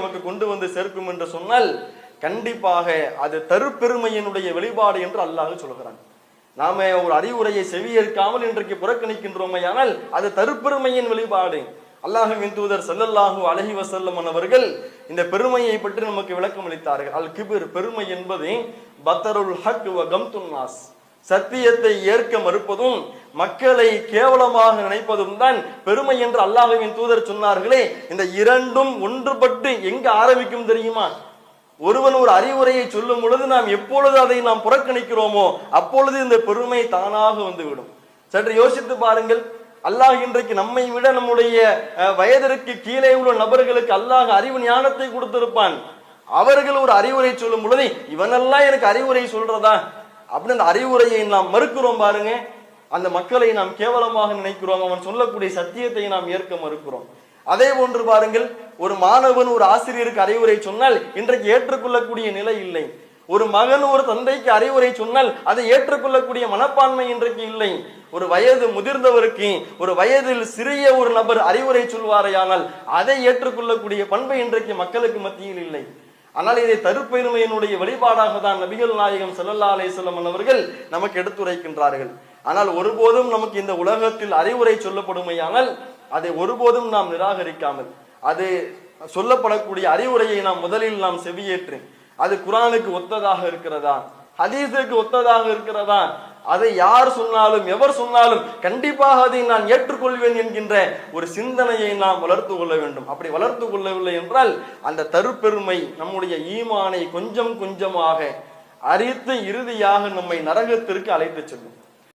நமக்கு கொண்டு வந்து சேர்க்கும் என்று சொன்னால் கண்டிப்பாக அது தருப்பெருமையினுடைய வெளிப்பாடு என்று அல்லாஹ் சொல்கிறான். நாம ஒரு அறிவுரையை செவியேற்காமல் இன்றைக்கு புறக்கணிக்கின்றோமையானால் அது தருப்பெருமையின் வெளிப்பாடு. அல்லாஹுவின் தூதர் செல்லல்லாஹு அலைஹி வசல்லம் அவர்கள் இந்த பெருமையை பற்றி நமக்கு விளக்கம் அளித்தார்கள் அல் கிபிர் பெருமை என்பது பத்தருல் ஹக் வ கம்துன்னாஸ் சத்தியத்தை ஏற்க மறுப்பதும் மக்களை கேவலமாக நினைப்பதும் தான் பெருமை என்று அல்லாஹுவின் தூதர் சொன்னார்களே. இந்த இரண்டும் ஒன்றுபட்டு எங்க ஆரம்பிக்கும் தெரியுமா? ஒருவன் ஒரு அறிவுரையை சொல்லும் பொழுது நாம் எப்பொழுது அதை நாம் புறக்கணிக்கிறோமோ அப்பொழுது இந்த பெருமை தானாக வந்துவிடும். சற்று யோசித்து பாருங்கள். அல்லாஹ் இன்றைக்கு நம்மை விட நம்முடைய அஹ், வயதிற்கு கீழே உள்ள நபர்களுக்கு அல்லாஹ் அறிவு ஞானத்தை கொடுத்திருப்பான். அவர்கள் ஒரு அறிவுரை சொல்லும் பொழுது இவனெல்லாம் எனக்கு அறிவுரை சொல்றதா? அப்படின்னு அந்த அறிவுரையை நாம் மறுக்கிறோம் பாருங்க. அந்த மக்களை நாம் கேவலமாக நினைக்கிறோம். அவன் சொல்லக்கூடிய சத்தியத்தை நாம் ஏற்க மறுக்கிறோம். அதே போன்று பாருங்கள் ஒரு மாணவன் ஒரு ஆசிரியருக்கு அறிவுரை சொன்னால் இன்றைக்கு ஏற்றுக்கொள்ளக்கூடிய நிலை இல்லை. ஒரு மகன் ஒரு தந்தைக்கு அறிவுரை சொன்னால் அதை ஏற்றுக்கொள்ளக்கூடிய மனப்பான்மை இன்றைக்கு இல்லை. ஒரு வயது முதிர்ந்தவருக்கு ஒரு வயதில் சிறிய ஒரு நபர் அறிவுரை சொல்வாரையானால் அதை ஏற்றுக்கொள்ளக்கூடிய பண்பு இன்றைக்கு மக்களுக்கு மத்தியில் இல்லை. ஆனால் இதை தருப்பெருமையினுடைய வெளிப்பாடாக தான் நபிகள் நாயகம் செல்லல்லா அலைஹி அவர்கள் நமக்கு எடுத்துரைக்கின்றார்கள். ஆனால் ஒருபோதும் நமக்கு இந்த உலகத்தில் அறிவுரை சொல்லப்படுமையானால் அதை ஒருபோதும் நாம் நிராகரிக்காமல் அது சொல்லப்படக்கூடிய அறிவுரையை நாம் முதலில் நாம் செவியேற்று அது குரானுக்கு ஒத்ததாக இருக்கிறதா? ஹதீஸுக்கு ஒத்ததாக இருக்கிறதா? அதை யார் சொன்னாலும் எவர் சொன்னாலும் கண்டிப்பாக அதை நான் ஏற்றுக்கொள்வேன் என்கின்ற ஒரு சிந்தனையை நாம் வளர்த்து கொள்ள வேண்டும். அப்படி வளர்த்து கொள்ளவில்லை என்றால் அந்த தருப்பெருமை நம்முடைய ஈமானை கொஞ்சம் கொஞ்சமாக அறித்து இறுதியாக நம்மை நரகத்திற்கு அழைத்து செல்லும்.